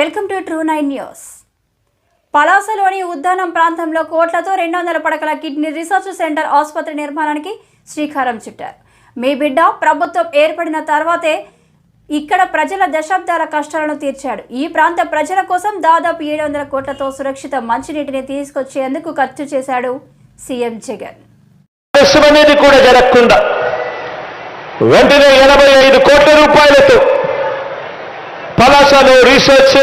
Welcome to true nine news. పలాసలోని ఉద్దానం ప్రాంతంలో కోట్లతో రెండు వందల పడకల కిడ్నీ రీసెర్చ్ సెంటర్ ఆసుపత్రి నిర్మాణానికి శ్రీకారం చుట్టారు. మీ బిడ్డ ప్రభుత్వం ఏర్పడిన తర్వాతే ఇక్కడ ప్రజల దశాబ్దాల కష్టాలను తీర్చాడు. ఈ ప్రాంత ప్రజల కోసం దాదాపు ఏడు వందల కోట్లతో సురక్షిత మంచినీటిని తీసుకొచ్చేందుకు ఖర్చు చేశాడు సీఎం జగన్. అనేది కూడా జరగకుండా వెంటనే ఎనభై ఐదు కోట్ల రూపాయలతో పలాసలో రీసెర్చ్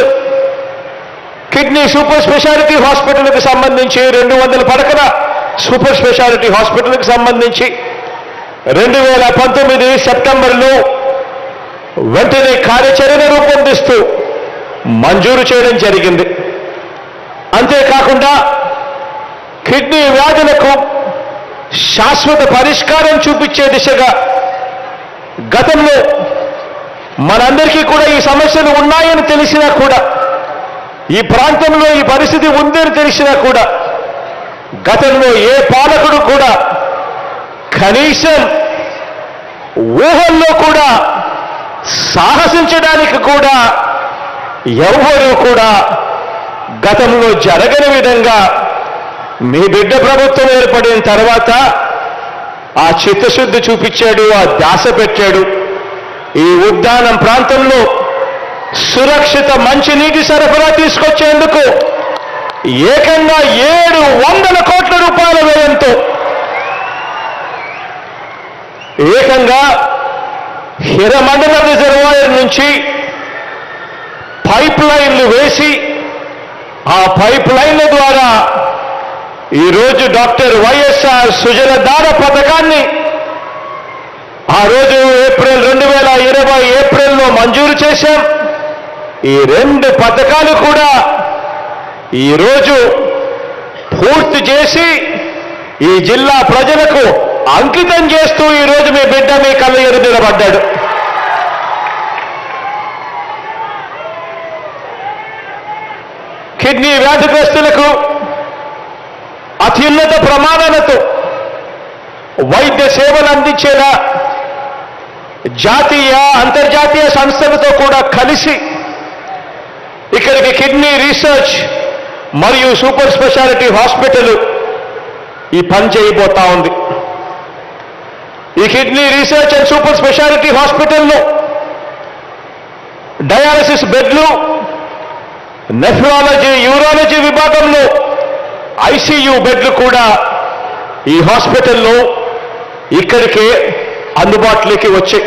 కిడ్నీ సూపర్ స్పెషాలిటీ హాస్పిటల్కి సంబంధించి రెండు వందల పడకల సూపర్ స్పెషాలిటీ హాస్పిటల్కి సంబంధించి రెండు వేల పంతొమ్మిది సెప్టెంబర్లో వెంటనే కార్యాచరణ రూపొందిస్తూ మంజూరు చేయడం జరిగింది. అంతేకాకుండా కిడ్నీ వ్యాధులకు శాశ్వత పరిష్కారం చూపించే దిశగా గతంలో మనందరికీ కూడా ఈ సమస్యలు ఉన్నాయని తెలిసినా కూడా ఈ ప్రాంతంలో ఈ పరిస్థితి ఉందని తెలిసినా కూడా గతంలో ఏ పాలకుడు కూడా కనీసం ఊహల్లో కూడా సాహసించడానికి కూడా ఎవరూ కూడా గతంలో జరగని విధంగా మీ బిడ్డ ప్రభుత్వం ఏర్పడిన తర్వాత ఆ చిత్తశుద్ధి చూపించాడు ఆ దాస పెట్టాడు. ఈ ఉద్యానం ప్రాంతంలో సురక్షిత మంచినీటి సరఫరా తీసుకొచ్చేందుకు ఏకంగా ఏడు వందల కోట్ల రూపాయల వ్యయంతో ఏకంగా హిరమండల రిజర్వాయర్ నుంచి పైప్ లైన్లు వేసి ఆ పైప్ లైన్ల ద్వారా ఈరోజు డాక్టర్ వైఎస్ఆర్ సుజలధార పథకాన్ని ఆ రోజు ఏప్రిల్ రెండు అమలు చేశాం. ఈ రెండు పథకాలు కూడా ఈరోజు పూర్తి చేసి ఈ జిల్లా ప్రజలకు అంకితం చేస్తూ ఈరోజు మీ బిడ్డ మీ కళ్ళ ఎరు నిలబడ్డాడు. కిడ్నీ వ్యాధిగ్రస్తులకు అత్యున్నత ప్రమాణాలతో వైద్య సేవలు అందించేలా జాతీయ అంతర్జాతీయ సంస్థలతో కూడా కలిసి ఇక్కడికి కిడ్నీ రీసెర్చ్ మరియు సూపర్ స్పెషాలిటీ హాస్పిటల్ ఈ పని చేయబోతా ఉంది. ఈ kidney research and super speciality హాస్పిటల్లో డయాలసిస్ బెడ్లు నెఫ్రాలజీ యూరాలజీ విభాగంలో ఐసీయూ బెడ్లు కూడా ఈ హాస్పిటల్లో ఇక్కడికే అందుబాటులోకి వచ్చాయి